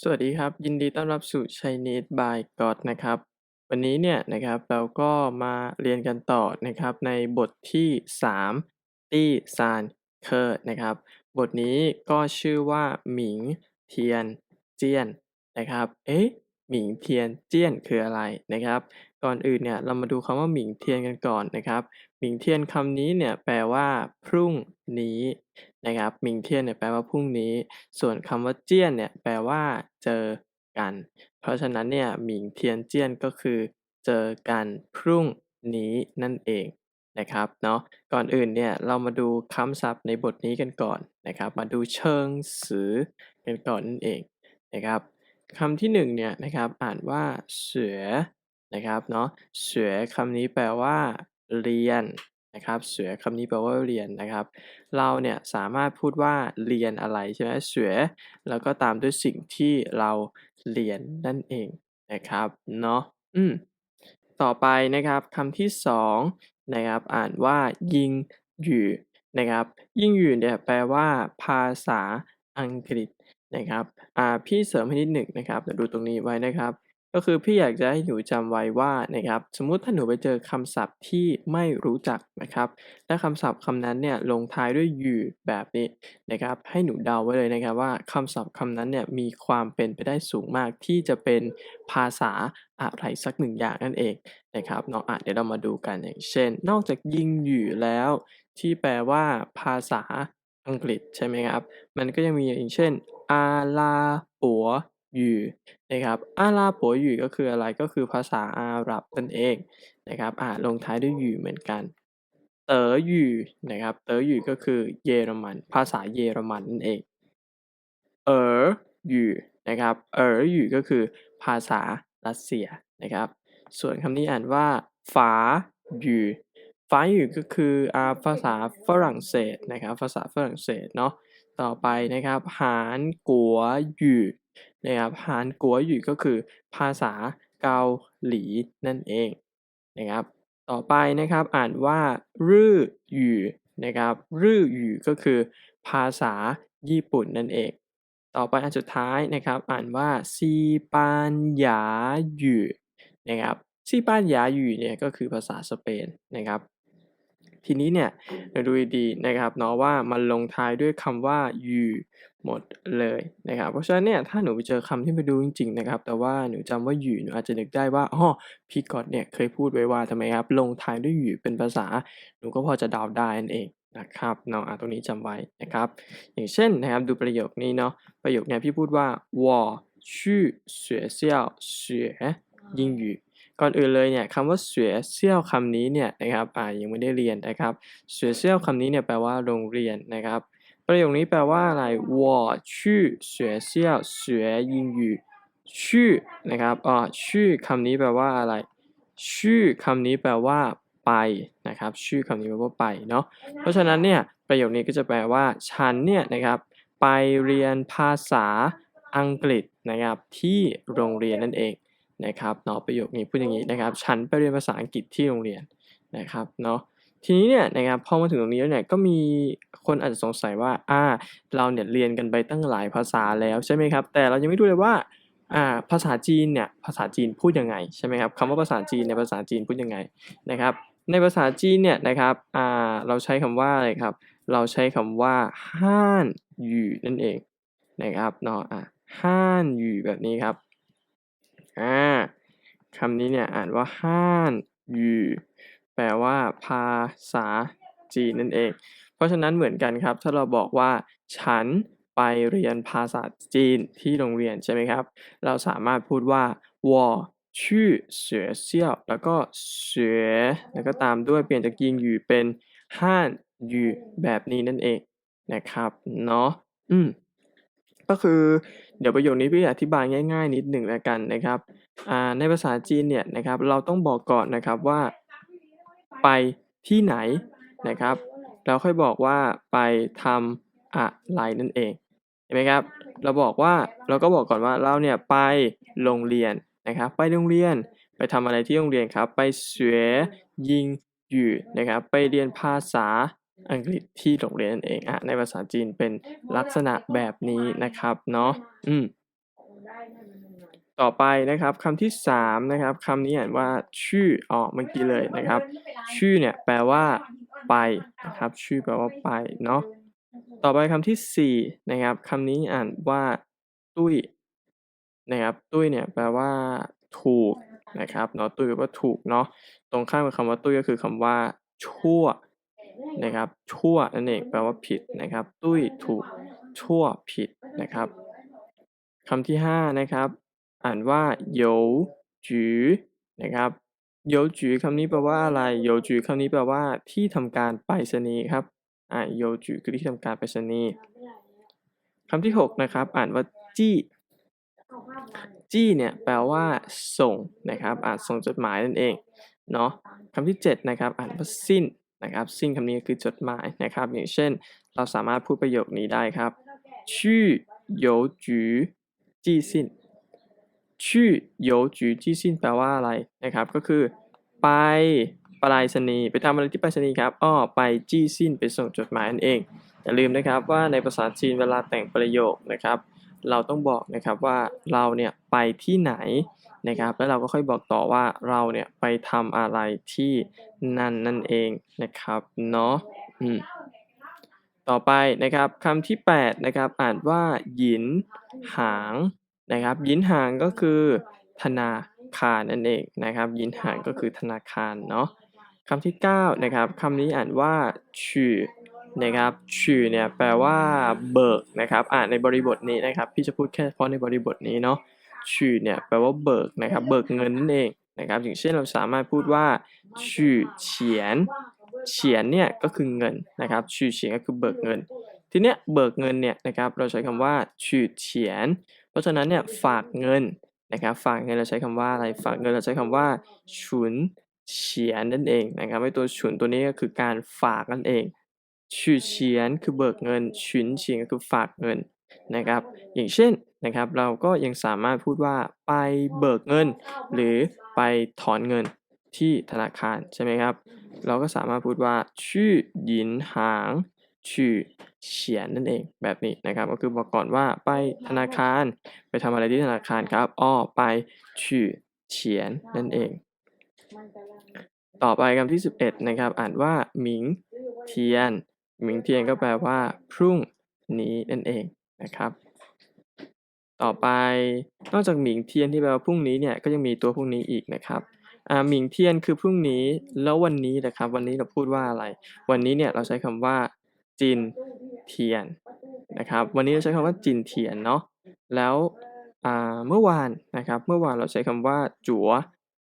สวัสดีครับ ยินดีต้อนรับสู่ Chinese by God นะครับ วันนี้เนี่ยนะครับเราก็มาเรียนกันต่อนะครับในบทที่ 3 ตี้ซานเคอร์นะครับ บทนี้ก็ชื่อว่าหมิงเทียนเจียนนะครับ เอ๊ะหมิงเทียนเจียนคืออะไรนะครับ ก่อนอื่นเนี่ยเรามาดูคำว่าหมิงเทียนกันก่อนนะครับหมิงเทียนคำนี้เนี่ยแปลว่า พรุ่งนี้นะครับหมิงเทียนเนี่ยแปลว่าพรุ่งนี้ ส่วนคำว่าเจี้ยนเนี่ยแปลว่า เจอกัน เพราะฉะนั้นเนี่ยหมิงเทียนเจี้ยนก็คือ เจอกันพรุ่งนี้นั่นเองนะครับเนาะก่อนอื่นเนี่ยเรามาดูคำศัพท์ในบทนี้กันก่อนนะครับ มาดูเชิงสือกันก่อนนั่นเองนะครับคำที่หนึ่งเนี่ยนะครับอ่านว่าเสือ นะครับเนาะเสือคำนี้แปลว่า เรียนนะครับเสือคำนี้แปลว่าเรียนนะครับ เราเนี่ยสามารถพูดว่าเรียนอะไรใช่ไหมเสือแล้วก็ตามด้วยสิ่งที่เราเรียนนั่นเองนะครับเนาะอืมต่อไปนะครับคำที่สองนะครับอ่านว่ายิงหยู่นะครับยิงหยู่เนี่ยแปลว่า ภาษาอังกฤษนะครับอ่าพี่เสริมให้นิดหนึ่งนะครับเดี๋ยวดูตรงนี้ไว้นะครับ ก็คือพี่อยากจะให้หนูจำไว้ว่านะครับสมมุติถ้าหนูไปเจอคำศัพท์ที่ไม่รู้จักนะครับ และคำศัพท์คำนั้นเนี่ยลงท้ายด้วยอยู่แบบนี้นะครับ ให้หนูเดาไว้เลยนะครับว่าคำศัพท์คำนั้นเนี่ยมีความเป็นไปได้สูงมากที่จะเป็นภาษาอะไรสักหนึ่งอย่างนั่นเองนะครับเนาะอะเดี๋ยวเรามาดูกันอย่างเช่น นอกจากยิงอยู่แล้ว ที่แปลว่าภาษาอังกฤษใช่ไหมครับ มันก็ยังมีอย่างเช่นอาลาปัว ยู่นะครับอาลาปัวยู่ก็คืออะไรก็คือภาษาอาหรับนั่นเองนะครับอ่าลงท้ายด้วยยู่เหมือนกันเต๋อหยู่นะครับเต๋อหยู่ก็คือเยอรมัน ภาษาเยอรมันนั่นเองเอ๋อยู่นะครับเอ๋อยู่ก็คือภาษารัสเซียนะครับ ส่วนคำนี้อ่านว่าฝาหยู่ฝาหยู่ก็คืออาภาษาฝรั่งเศสนะครับ ภาษาฝรั่งเศสเนาะต่อไปนะครับหานกัวหยู่ นะครับหานกัวหยู่ก็คือภาษาเกาหลีนั่นเองนะครับต่อไปนะครับอ่านว่ารื่อหยู่นะครับรื่อหยู่ก็คือ ภาษาญี่ปุ่นนั่นเอง ต่อไปอันสุดท้ายนะครับอ่านว่าซีปานหยาหยู่นะครับซีปานหยาหยู่เนี่ยก็คือภาษาสเปนนะครับทีนี้เนี่ยเราดูดีๆนะครับเนาะว่ามันลงท้ายด้วยคำว่าอยู่ หมดเลยนะครับ เพราะฉะนั้นเนี่ยถ้าหนูไปเจอคำที่ไม่รู้จริงๆนะครับ แต่ว่าหนูจำว่าอยู่หนูอาจจะนึกได้ว่าอ๋อพี่ก๊อตเนี่ยเคยพูดไว้ว่าทำไมครับลงท้ายด้วยอยู่เป็นภาษา หนูก็พอจะเดาได้นั่นเองนะครับเนาะอ่ะตรงนี้จำไว้นะครับ อย่างเช่นนะครับดูประโยคนี้เนาะประโยคเนี้ยพี่พูดว่า我去学校学英语ก่อนอื่นเลยเนี่ยคำว่าเสวยเซี่ยวคำนี้เนี่ยนะครับอ่ายังไม่ได้เรียนนะครับเสวยเซี่ยวคำนี้เนี่ยแปลว่าโรงเรียนนะครับ ประโยคนี้แปลว่าอะไร我去学校学英语ชื่อนะครับอ่าชื่อคำนี้แปลว่าอะไร ชื่อคำนี้แปลว่า ไปนะครับ ชื่อคำนี้แปลว่าไปเนาะเพราะฉะนั้นเนี่ยประโยคนี้ก็จะแปลว่าฉันเนี่ยนะครับ ไปเรียนภาษาอังกฤษนะครับ ที่โรงเรียนนั่นเองนะครับเนาะประโยคนี้พูดอย่างนี้นะครับ ฉันไปเรียนภาษาอังกฤษที่โรงเรียนนะครับเนาะ ทีนี้เนี่ยนะครับพอมาถึงตรงนี้แล้วเนี่ยก็มีคนอาจจะสงสัยว่าอ่าเราเนี่ยเรียนกันไปตั้งหลายภาษาแล้วใช่ไหมครับ แต่เรายังไม่รู้เลยว่าอ่าภาษาจีนเนี่ยภาษาจีนพูดยังไงใช่ไหมครับคำว่าภาษาจีนในภาษาจีนพูดยังไงนะครับในภาษาจีนเนี่ยนะครับอ่าเราใช้คำว่าอะไรครับ เราใช้คำว่าฮ่านหยู่นั่นเองนะครับเนาะอะฮ่านหยู่แบบนี้ครับอ่าคำนี้เนี่ยอ่านว่าฮ่านหยู่ แปลว่า ภาษาจีนนั่นเอง เพราะฉะนั้นเหมือนกันครับ ถ้าเราบอกว่า ฉันไปเรียนภาษาจีนที่โรงเรียนใช่ไหมครับ เราสามารถพูดว่า我去学校แล้วก็学แล้วก็ตามด้วยเปลี่ยนจากยิงอยู่เป็นฮ่านอยู่แบบนี้นั่นเองนะครับเนาะอืม ก็คือเดี๋ยวประโยคนี้พี่อธิบายง่าย ๆ นิดหนึ่งแล้วกันนะครับอ่าในภาษาจีนเนี่ยนะครับ เราต้องบอกก่อนนะครับว่า ไปที่ไหนนะครับ เราค่อยบอกว่าไปทำอะไรนั่นเองเห็นไหมครับ เราบอกว่าเราก็บอกก่อนว่าเราเนี่ยไปโรงเรียนนะครับ ไปโรงเรียนไปทำอะไรที่โรงเรียนครับ ไปเสวยยิงอยู่นะครับ ไปเรียนภาษาอังกฤษที่โรงเรียนนั่นเองอะในภาษาจีนเป็นลักษณะแบบนี้นะครับเนาะอืม ต่อไปนะครับคำที่สามนะครับคำนี้อ่านว่าชื่ออ๋อเมื่อกี้เลยนะครับ ชื่อเนี่ยแปลว่า ไปนะครับ ชื่อแปลว่าไปเนาะต่อไปคำที่สี่นะครับคำนี้อ่านว่าตุ้ยนะครับตุ้ยเนี่ยแปลว่า ถูกนะครับเนาะตุ้ยแปลว่าถูกเนาะตรงข้ามกับคำว่าตุ้ยก็คือคำว่า ชั่วนะครับ ชั่วนั่นเองแปลว่าผิดนะครับ ตุ้ยถูกชั่วผิดนะครับคำที่ห้านะครับ อ่านว่าโยจือนะครับโยจือคำนี้แปลว่าอะไรโยจือคำนี้แปลว่าที่ทำการไปรษณีย์ครับอ่าโยจือคือที่ทำการไปรษณีย์คำที่ 6 นะครับ อ่านว่าจี้จี้เนี่ยแปลว่าส่งนะครับอ่านส่งจดหมายนั่นเองเนาะคำที่ 7 นะครับ อ่านว่าสิ้นนะครับ สิ้นคำนี้คือจดหมายนะครับ อย่างเช่น เราสามารถพูดประโยคนี้ได้ครับ ชื่อโยจือจี้สิ้น ชื่อโยจือจี้ซินแปลว่าอะไรนะครับ ก็คือ ไปปลายสนีไปทำอะไรที่ปลายสนีครับอ้อไปจี้ซินไปส่งจดหมายนั่นเอง อย่าลืมนะครับว่าในภาษาจีนเวลาแต่งประโยคนะครับ เราต้องบอกนะครับว่าเราเนี่ยไปที่ไหนนะครับ แล้วเราก็ค่อยบอกต่อว่าเราเนี่ยไปทำอะไรที่นั่นนั่นเองนะครับเนาะอืมต่อไปนะครับคำที่ 8 นะครับ อ่านว่า หยิน หาง นะครับ ยินหางก็คือธนาคารนั่นเองนะครับ ยินหางก็คือธนาคารเนาะคำที่9นะครับคำนี้อ่านว่าชื่อนะครับชื่อเนี่ยแปลว่าเบิกนะครับอ่านในบริบทนี้นะครับ พี่จะพูดแค่เฉพาะในบริบทนี้เนาะชื่อเนี่ยแปลว่าเบิกนะครับเบิกเงินนั่นเองนะครับอย่างเช่นเราสามารถพูดว่าชื่อเฉียนเฉียนเนี่ยก็คือเงินนะครับชื่อเฉียนก็คือเบิกเงิน ทีเนี้ยเบิกเงินเนี่ยนะครับเราใช้คำว่าชื่อเฉียน เพราะฉะนั้นเนี่ยฝากเงินนะครับฝากเงินเราใช้คำว่าอะไรฝากเงินเราใช้คำว่าฉุนเฉียนนั่นเองนะครับไอ้ตัวฉุนตัวนี้ก็คือการฝากนั่นเองชื่อเฉียนคือเบิกเงินฉุนเฉียนก็คือฝากเงินนะครับอย่างเช่นนะครับเราก็ยังสามารถพูดว่าไปเบิกเงิน หรือไปถอนเงินที่ธนาคารใช่ไหมครับ เราก็สามารถพูดว่าชื่อหยินหาง ชื่อเฉียนนั่นเองแบบนี้นะครับ ก็คือบอกก่อนว่าไปธนาคารไปทำอะไรที่ธนาคารครับอ้อไปชื่อเฉียนนั่นเอง ต่อไปคำที่ 11 นะครับ อ่านว่าหมิงเทียนหมิงเทียนก็แปลว่า พรุ่งนี้นั่นเองนะครับ ต่อไปนอกจากหมิงเทียนที่แปลว่าพรุ่งนี้เนี่ยก็ยังมีตัวพรุ่งนี้อีกนะครับอ่าหมิงเทียนคือพรุ่งนี้แล้ววันนี้นะครับ วันนี้เราพูดว่าอะไร วันนี้เนี่ยเราใช้คำว่า จินเทียนนะครับวันนี้เราใช้คำว่าจินเทียนเนาะแล้วเมื่อวานนะครับเมื่อวานเราใช้คำว่าจั๋ว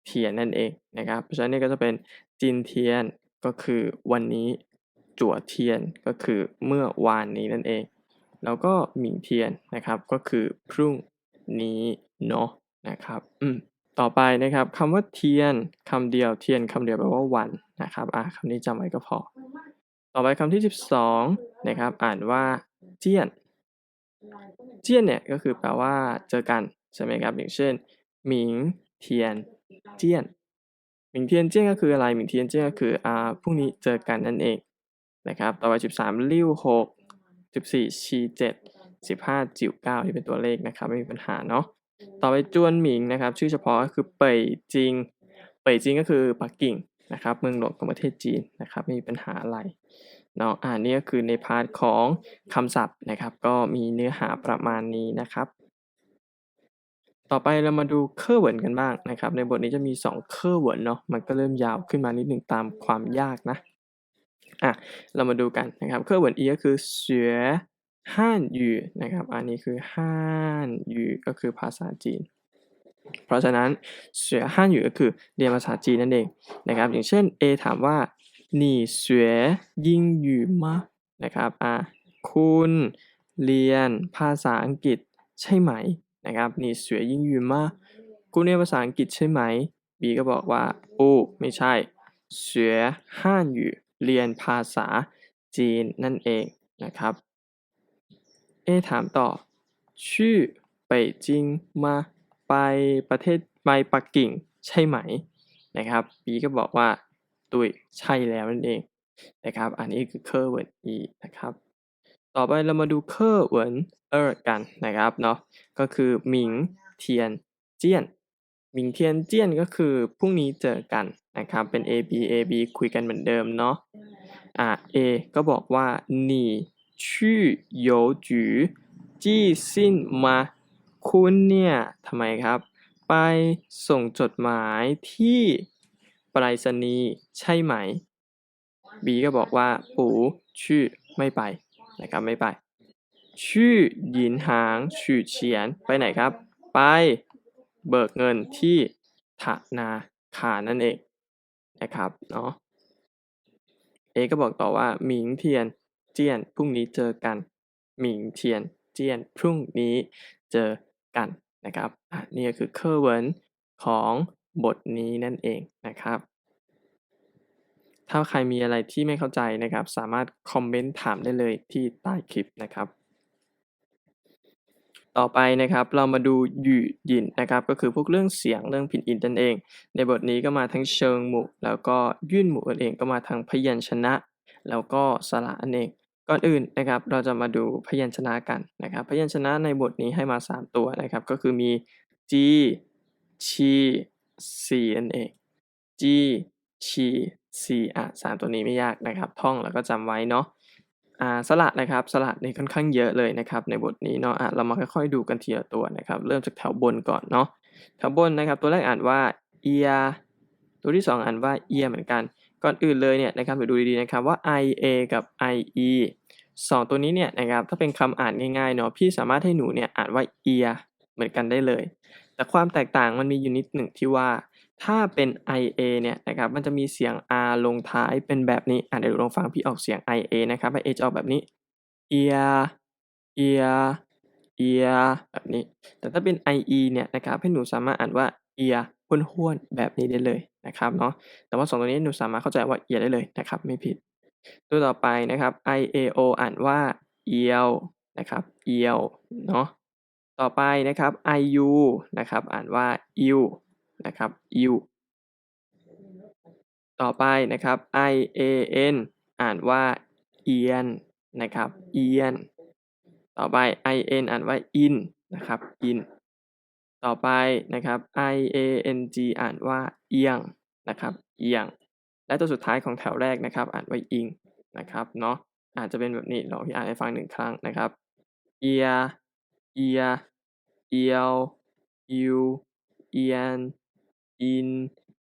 เทียนนั่นเองนะครับเพราะฉะนั้นนี่ก็จะเป็นจินเทียนก็คือวันนี้จั่วเทียนก็คือเมื่อวานนี้นั่นเอง แล้วก็หมิงเทียนนะครับก็คือพรุ่งนี้เนาะนะครับอืมต่อไปนะครับคำว่าเทียนคำเดียวเทียนคำเดียวแปลว่าวันนะครับอะคำนี้จำไว้ก็พอ ต่อไปคำที่ 12นะครับอ่านว่าเจียนเจียนเนี่ยก็คือแปลว่าเจอกันใช่ไหมครับอย่างเช่นหมิงเทียนเจียนหมิงเทียนเจียนก็คืออะไรหมิงเทียนเจียนก็คืออ่าพรุ่งนี้เจอกันนั่นเองนะครับต่อไป 13ลิ้ว6 14ชี7 15จิ๋ว9นี่เป็นตัวเลขนะครับไม่มีปัญหาเนาะต่อไปจวนหมิงนะครับชื่อเฉพาะก็คือเป่ยจิง เป่ยจิงก็คือปักกิ่งนะครับเมืองหลวงของประเทศจีนนะครับไม่มีปัญหาอะไร เนาะอ่านี่ก็คือในพาร์ทของคำศัพท์นะครับ ก็มีเนื้อหาประมาณนี้นะครับ ต่อไปเรามาดูเคอร์เวิร์นกันบ้างนะครับ ในบทนี้จะมี2เคอร์เวิร์นเนาะมันก็เริ่มยาวขึ้นมานิดหนึ่งตามความยากนะอะเรามาดูกันนะครับเคอร์เวิร์น e ก็คือเสือฮั่นยูนะครับ อันนี้คือฮั่นยูก็คือภาษาจีน เพราะฉะนั้นเสือฮั่นยูก็คือเรียนภาษาจีนนั่นเองนะครับ อย่างเช่น A ถามว่า หนี่เสวยยิงหยู่มะนะครับอ่าคุณเรียนภาษาอังกฤษใช่ไหมนะครับหนี่เสวยยิงหยู่มะคุณเรียนภาษาอังกฤษใช่ไหมบีก็บอกว่าโอ้ไม่ใช่เสวยห้านหยู่เรียนภาษาจีนนั่นเองนะครับเอถามต่อชื่อไปจิงมาไปประเทศไปปักกิ่งใช่ไหมนะครับบีก็บอกว่า ด้วยใช่แล้วนั่นเองนะครับ อันนี้คือเคอร์เวนอีนะครับ ต่อไปเรามาดูเคอร์ curve e กันนะครับเนาะก็คือหมิงเทียนเจียนหมิงเทียนเจียนก็คือพรุ่งนี้เจอกันนะครับเป็น A B A B คุยกันเหมือนเดิมเนาะอ่า A ก็บอกว่าหนีชื่อโยจือจี้สิ้นมาคุณเนี่ยทำไมครับ ไปส่งจดหมายที่ ไปรษณีย์ใช่ไหม B ก็บอกว่าปู่ชื่อไม่ไปนะครับไม่ไป ชื่อหยินหางชื่อเฉียนไปไหนครับ ไปเบิกเงินที่ธนาคารนั่นเองนะครับเนาะเอก็บอกต่อว่าหมิงเทียนเจียนพรุ่งนี้เจอกันหมิงเทียนเจียนพรุ่งนี้เจอกันนะครับอะนี่ก็คือเคอร์เวนของ บทนี้นั่นเองนะครับ ถ้าใครมีอะไรที่ไม่เข้าใจนะครับ สามารถคอมเมนต์ถามได้เลยที่ใต้คลิปนะครับ ต่อไปนะครับเรามาดูหยู่หยินนะครับ ก็คือพวกเรื่องเสียงเรื่องผินอินนั่นเอง ในบทนี้ก็มาทั้งเชิงหมู่ แล้วก็ยื่นหมู่นั่นเองก็มาทั้งพยัญชนะ แล้วก็สระนั่นเองก่อนอื่นนะครับเราจะมาดูพยัญชนะกันนะครับ พยัญชนะในบทนี้ให้มา 3 ตัวนะครับ ก็คือมี g ชี ซีนั่นเอง g ชีซีอะสามตัวนี้ไม่ยากนะครับ ท่องแล้วก็จำไว้เนาะอ่าสระนะครับสระนี่ค่อนข้างเยอะเลยนะครับ ในบทนี้เนาะอะเรามาค่อยๆดูกันทีละตัวนะครับ เริ่มจากแถวบนก่อนเนาะแถวบนนะครับ ตัวแรกอ่านว่าเอียตัวที่สองอ่านว่าเอียเหมือนกัน ก่อนอื่นเลยเนี่ยนะครับเดี๋ยวดูดีๆนะครับว่า i a กับ i e สองตัวนี้เนี่ยนะครับถ้าเป็นคำอ่านง่ายๆเนาะพี่สามารถให้หนูเนี่ยอ่านว่าเอียเหมือนกันได้เลย แต่ความแตกต่างมันมีอยู่นิดหนึ่งที่ว่า ถ้าเป็น ia เนี่ยนะครับมันจะมีเสียง r ลงท้ายเป็นแบบนี้อะเดี๋ยวลองฟังพี่ออกเสียง ia นะครับ ia จะออกแบบนี้ ear ear ear แบบนี้ แต่ถ้าเป็น ie เนี่ยนะครับให้หนูสามารถอ่านว่า ear ห้วนๆแบบนี้ได้เลยนะครับเนาะแต่ว่าสองตัวนี้หนูสามารถเข้าใจว่า ear ได้เลยนะครับไม่ผิด ตัวต่อไปนะครับ iao อ่านว่า eel นะครับ eel เนาะ ต่อไปนะครับ iu นะครับอ่านว่า iu นะครับ iu ต่อไปนะครับ ian อ่านว่า ian นะครับ ian ต่อไป in อ่านว่า in นะครับ in ต่อไปนะครับ iang อ่านว่าเอียงนะครับเอียง และตัวสุดท้ายของแถวแรกนะครับ อ่านว่าอิงนะครับเนาะอาจจะเป็นแบบนี้ลองพี่อ่านให้ฟังหนึ่งครั้งนะครับ ear ear eel you ian in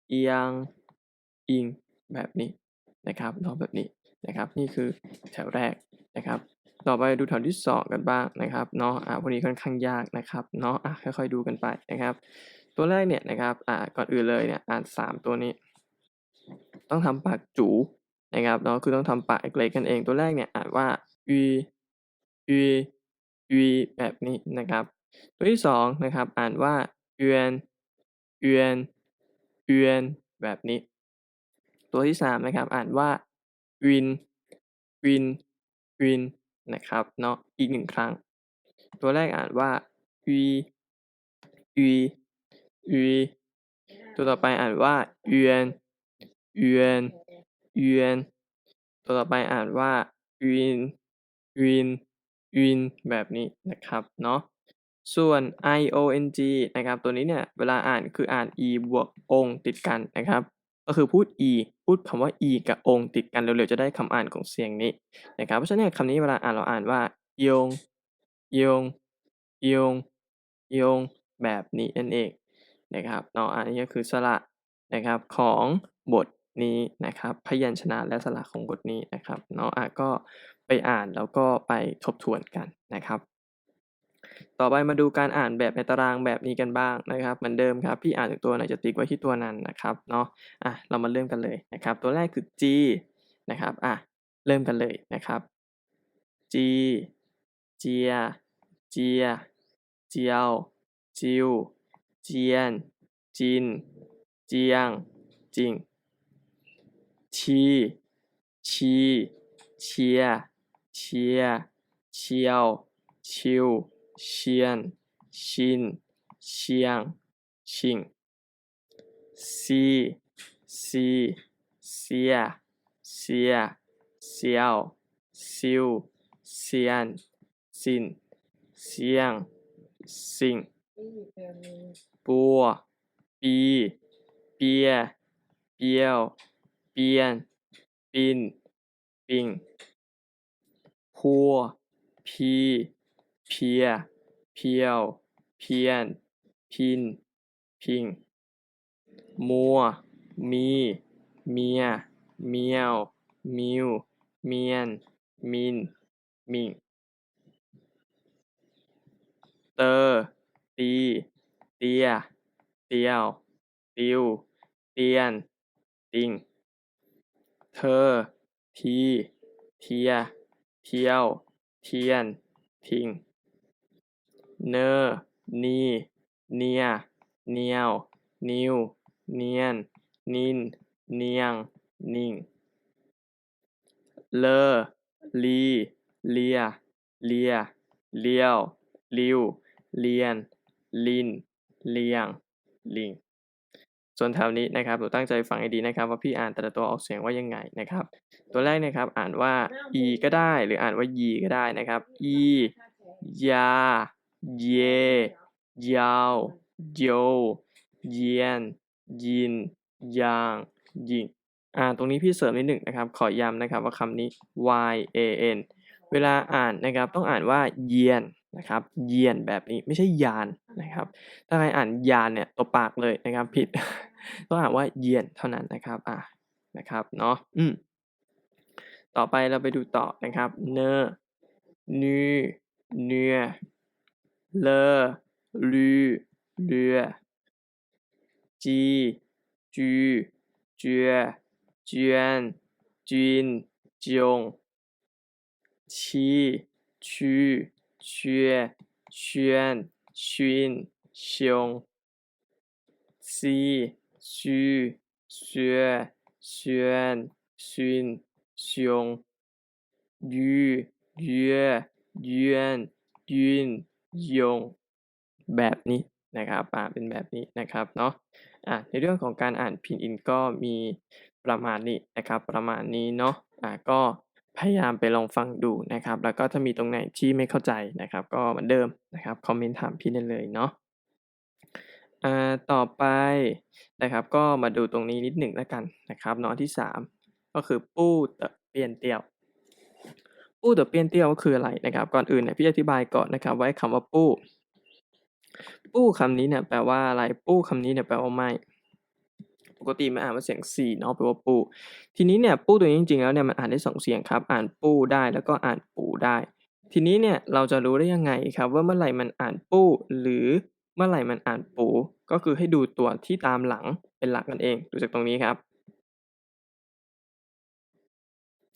เอียง อิง แบบนี้นะครับเนาะแบบนี้นะครับ นี่คือแถวแรกนะครับ ต่อไปดูแถวที่สองกันบ้างนะครับเนาะอ่าพวกนี้ค่อนข้างยากนะครับเนาะอะค่อยๆดูกันไปนะครับ ตัวแรกเนี่ยนะครับอ่าก่อนอื่นเลยเนี่ยอ่านสามตัวนี้ ต้องทำปากจูนะครับเนาะคือต้องทำปากเล็กกันเองตัวแรกเนี่ยอ่านว่าอีอีอีแบบนี้นะครับ ตัวที่สองนะครับอ่านว่าเอือนเอือนเอือนแบบนี้ ตัวที่สามนะครับอ่านว่าวินวินวินนะครับเนาะอีกหนึ่งครั้ง ตัวแรกอ่านว่าวีวีวีตัวต่อไปอ่านว่าเอือนเอือนเอือนตัวต่อไปอ่านว่าวินวินวินแบบนี้นะครับเนาะ ส่วน i o n g นะครับ ตัวนี้เนี่ยเวลาอ่านคืออ่าน e บวกองติดกันนะครับ ก็คือพูด e พูดคำว่า e กับองติดกันเร็วๆจะได้คำอ่านของเสียงนี้นะครับ เพราะฉะนั้นคำนี้เวลาอ่านเราอ่านว่ายงยงยงยงแบบนี้นั่นเองนะครับเนาะอันนี้ก็คือสระนะครับของบทนี้นะครับ พยัญชนะและสระของบทนี้นะครับเนาะอะก็ไปอ่านแล้วก็ไปทบทวนกันนะครับ ต่อไปมาดูการอ่านแบบในตารางแบบนี้กันบ้างนะครับเหมือนเดิมครับพี่อ่านถึงตัวไหนจะติ๊กไว้ที่ตัวนั้นนะครับเนาะอะเรามาเริ่มกันเลยนะครับตัวแรกคือ G นะครับอะเริ่มกันเลยนะครับ G เจีย เจีย เจียว จิว เจียน จิน เจียงจิง ชี ชี เชีย เชีย เชียว ชิว เชียนชินเชียงชิงซีซีเสียเสียเซียวซิว เซียเสียวเปียนปินปิงพัวพีเพีย เพียว เพียน พิน พิง มัว มี เมีย เมียว มิว เมียน มิน มิง เตอ ตี เตีย เตียว ติว เตียน ติง เธอ ที เทีย เทียว เทียน ทิง เนอ นี เนีย เนียว นิว เนียน นิน เนียง นิ่ง เลอ ลี เลีย เลีย เลียว ลิว เลียน ลิน เลียง ลิง ส่วนแถวนี้นะครับหนูตั้งใจฟังให้ดีนะครับ ว่าพี่อ่านแต่ละตัวออกเสียงว่ายังไงนะครับ ตัวแรกนะครับอ่านว่า e ก็ได้ หรืออ่านว่า y ก็ได้นะครับ e ยา เย ยาว โย เยียน ยิน ยาง ยิง อ่า ตรงนี้พี่เสริมนิดหนึ่งนะครับ ขอย้ำนะครับว่าคำนี้ y a n เวลาอ่านนะครับต้องอ่านว่าเยียนนะครับ เยียนแบบนี้ไม่ใช่ยานนะครับ ถ้าใครอ่านยานเนี่ยตบปากเลยนะครับผิด ต้องอ่านว่าเยียนเท่านั้นนะครับ อ่านะครับเนาะอืมต่อไปเราไปดูต่อนะครับ เนอ นู เนือ 了，略略，几句句，卷卷，炯炯，七曲曲，选选，迅雄，四曲曲，选选，迅雄，雨月月，云。 ยงแบบนี้นะครับอ่าเป็นแบบนี้นะครับเนาะอ่าในเรื่องของการอ่านพินอินก็มีประมาณนี้นะครับ ประมาณนี้เนาะอ่าก็พยายามไปลองฟังดูนะครับ แล้วก็ถ้ามีตรงไหนที่ไม่เข้าใจนะครับ ก็เหมือนเดิมนะครับคอมเมนต์ถามพี่ได้เลยเนาะอ่าต่อไปนะครับก็มาดูตรงนี้นิดหนึ่งแล้วกันนะครับเนาะที่สามก็คือปู้เตเปลี่ยนเตียว ปู้เตเปลี่ยนเตี้ยวก็คืออะไรนะครับ ก่อนอื่นเนี่ยพี่อธิบายก่อนนะครับ ไว้คำว่าปู้ ปู้คำนี้เนี่ยแปลว่าอะไร ปู้คำนี้เนี่ยแปลว่าไม่ปกติมันอ่านว่าเสียงสี่เนาะแปลว่าปูทีนี้เนี่ยปูตัวนี้จริงๆแล้วเนี่ยมันอ่านได้สองเสียงครับ อ่านปูได้แล้วก็อ่านปูได้ ทีนี้เนี่ยเราจะรู้ได้ยังไงครับ ว่าเมื่อไหร่มันอ่านปูหรือเมื่อไหร่มันอ่านปู ก็คือให้ดูตัวที่ตามหลังเป็นหลักนั่นเอง ดูจากตรงนี้ครับ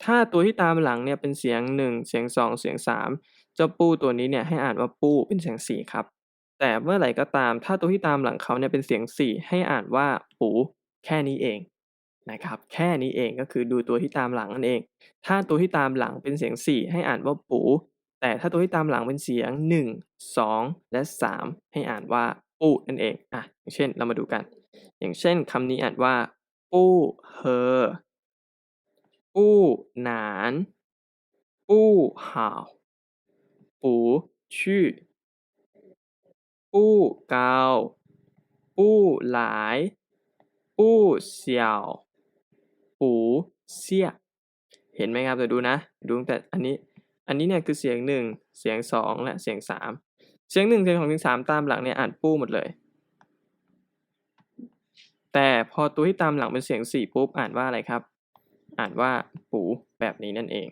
ถ้าตัวที่ตามหลังเนี่ยเป็นเสียงหนึ่งเสียงสองเสียงสามเจ้าปู้ตัวนี้เนี่ยให้อ่านว่าปู้เป็นเสียงสี่ครับ แต่เมื่อไหร่ก็ตาม ถ้าตัวที่ตามหลังเขาเนี่ยเป็นเสียงสี่ให้อ่านว่าปูแค่นี้เองนะครับแค่นี้เองก็คือดูตัวที่ตามหลังนั่นเอง ถ้าตัวที่ตามหลังเป็นเสียง 4 ให้อ่านว่าปูแต่ถ้าตัวที่ตามหลังเป็นเสียง 1 2 และ 3 ให้อ่านว่าปูนั่นเองอะอย่างเช่นเรามาดูกัน อย่างเช่นคำนี้อ่านว่าปูเฮอ ปูหนานปูห่าวปูชื่อปูเกาปูหลายปู้เสี่ยวปูเสี่ยเห็นไหมครับเดี๋ยวดูนะ ดูตั้งแต่อันนี้ อันนี้เนี่ยคือเสียงหนึ่งเสียงสองและเสียงสามเสียงหนึ่งเสียงสองเสียงสามตามหลังเนี่ยอ่านปู้หมดเลย แต่พอตัวที่ตามหลังเป็นเสียงสี่ปุ๊บอ่านว่าอะไรครับ อ่านว่าปูแบบนี้นั่นเอง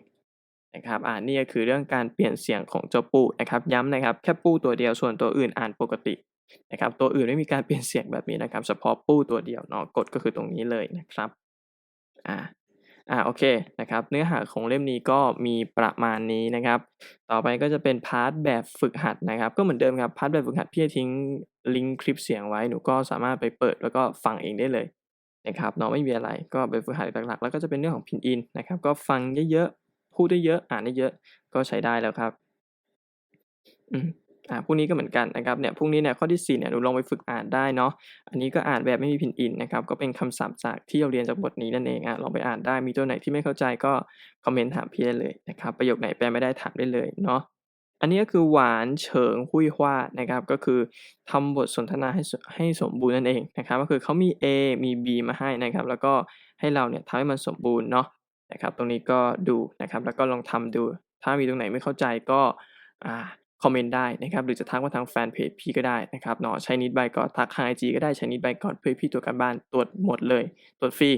นะครับอ่านนี่ก็คือเรื่องการเปลี่ยนเสียงของเจ้าปูนะครับย้ำนะครับแค่ปูตัวเดียวส่วนตัวอื่นอ่านปกตินะครับตัวอื่นไม่มีการเปลี่ยนเสียงแบบนี้นะครับ เฉพาะปูตัวเดียวเนาะกดก็คือตรงนี้เลยนะครับอ่าอ่าโอเคนะครับเนื้อหาของเล่มนี้ก็มีประมาณนี้นะครับ ต่อไปก็จะเป็นพาร์ทแบบฝึกหัดนะครับ ก็เหมือนเดิมครับพาร์ทแบบฝึกหัดพี่จะทิ้งลิงก์คลิปเสียงไว้หนูก็สามารถไปเปิดแล้วก็ฟังเองได้เลย นะครับเนาะไม่มีอะไรก็ไปฝึกหัดหลักๆ แล้วก็จะเป็นเรื่องของพินอินนะครับก็ฟังเยอะๆพูดได้เยอะอ่านได้เยอะก็ใช้ได้แล้วครับอืมอ่าพวกนี้ก็เหมือนกันนะครับเนี่ยพวกนี้เนี่ยข้อที่4เนี่ยหนูลองไปฝึกอ่านได้เนาะอันนี้ก็อ่านแบบไม่มีพินอินนะครับก็เป็นคำศัพท์จากที่เราเรียนจากบทนี้นั่นเองอะลองไปอ่านได้มีตัวไหนที่ไม่เข้าใจก็คอมเมนต์ถามพี่ได้เลยนะครับประโยคไหนแปลไม่ได้ถามได้เลยเนาะ อันนี้ก็คือหวานเฉิงหุ้ยฮวานะครับก็คือทำบทสนทนาให้สให้สมบูรณ์นั่นเองนะครับก็คือเขามี A มี B มาให้นะครับ แล้วก็ให้เราเนี่ยทำให้มันสมบูรณ์เนาะนะครับ ตรงนี้ก็ดูนะครับ แล้วก็ลองทำดู ถ้ามีตรงไหนไม่เข้าใจก็อ่าคอมเมนต์ได้นะครับ หรือจะทักมาทางแฟนเพจพี่ก็ได้นะครับเนาะใช้นิดใบายกอดทักทางไอจีก็ได้ใช้นิดใบายกอดเพื่อพี่ตรวจการบ้านตรวจหมดเลยตรวจฟรี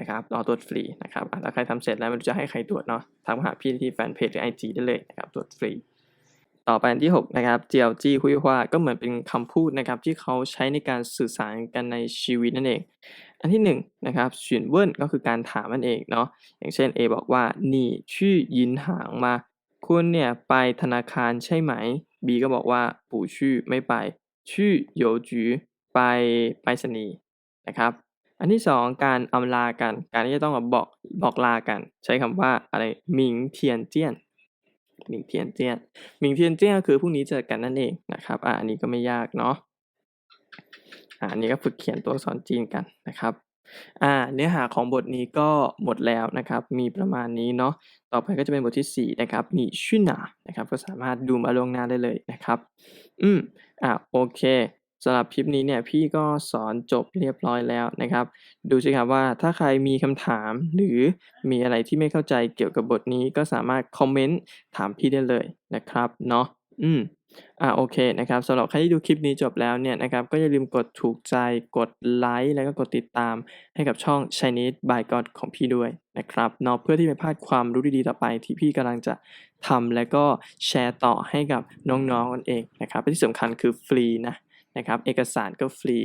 นะครับรอตรวจฟรีนะครับถ้าใครทำเสร็จแล้วไม่รู้จะให้ใครตรวจเนาะทักมาหาพี่ที่แฟนเพจหรือไอจีได้เลยนะครับตรวจฟรี ต่อไปอันที่ 6 นะครับเจียวจี้คุยฮวาก็เหมือนเป็นคำพูดนะครับที่เขาใช้ในการสื่อสารกันในชีวิตนั่นเอง อันที่1นะครับเฉียนเวินก็คือการถามนั่นเองเนาะอย่างเช่น A บอกว่านี่ชื่อยินหางมา คุณเนี่ยไปธนาคารใช่ไหม B ก็บอกว่าปู่ชื่อไม่ไป ชื่อโยจือไปไปรษณีนะครับ อันที่ 2 การอำลากัน การที่จะต้องบอกบอกลากัน ใช้คำว่าอะไรหมิงเทียนเจี้ยน หมิงเทียนเจี้ยนหมิงเทียนเจี้ยนก็คือพรุ่งนี้เจอกันนั่นเองนะครับอ่าอันนี้ก็ไม่ยากเนาะอ่าอันนี้ก็ฝึกเขียนตัวอักษรจีนกันนะครับอ่าเนื้อหาของบทนี้ก็หมดแล้วนะครับ มีประมาณนี้เนาะต่อไปก็จะเป็นบทที่ 4 นะครับหนีชื่อหนานะครับ ก็สามารถดูมาลวงหน้าได้เลยนะครับ อืมอ่าโอเคำหรับคลิปนี้เนี่ยพี่ก็สอนจบเรียบร้อยแล้วนะครับ ดูสิครับว่าถ้าใครมีคำถามหรือมีอะไรที่ไม่เข้าใจเกี่ยวกับบทนี้ก็สามารถคอมเมนต์ถามพี่ได้เลยนะครับเนาะอืมอ่าโอเคนะครับสำหรับใครที่ดูคลิปนี้จบแล้วเนี่ยนะครับก็อย่าลืมกดถูกใจกดไลค์แล้วก็กดติดตามให้กับช่อง Chinese by God ของพี่ด้วยนะครับเนาะเพื่อที่ไม่พลาดความรู้ดีๆต่อไปที่พี่กำลังจะทำและก็แชร์ต่อให้กับน้องๆกันเองนะครับและที่สำคัญคือฟรีนะ นะครับเอกสารก็ฟรี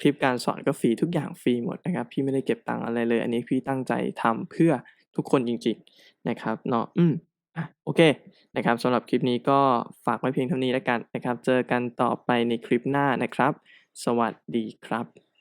คลิปการสอนก็ฟรีทุกอย่างฟรีหมดนะครับ พี่ไม่ได้เก็บตังค์อะไรเลย อันนี้พี่ตั้งใจทำเพื่อทุกคนจริงๆนะครับเนาะอืมอะโอเคนะครับสำหรับคลิปนี้ก็ฝากไว้เพียงเท่านี้แล้วกันนะครับ เจอกันต่อไปในคลิปหน้านะครับ สวัสดีครับ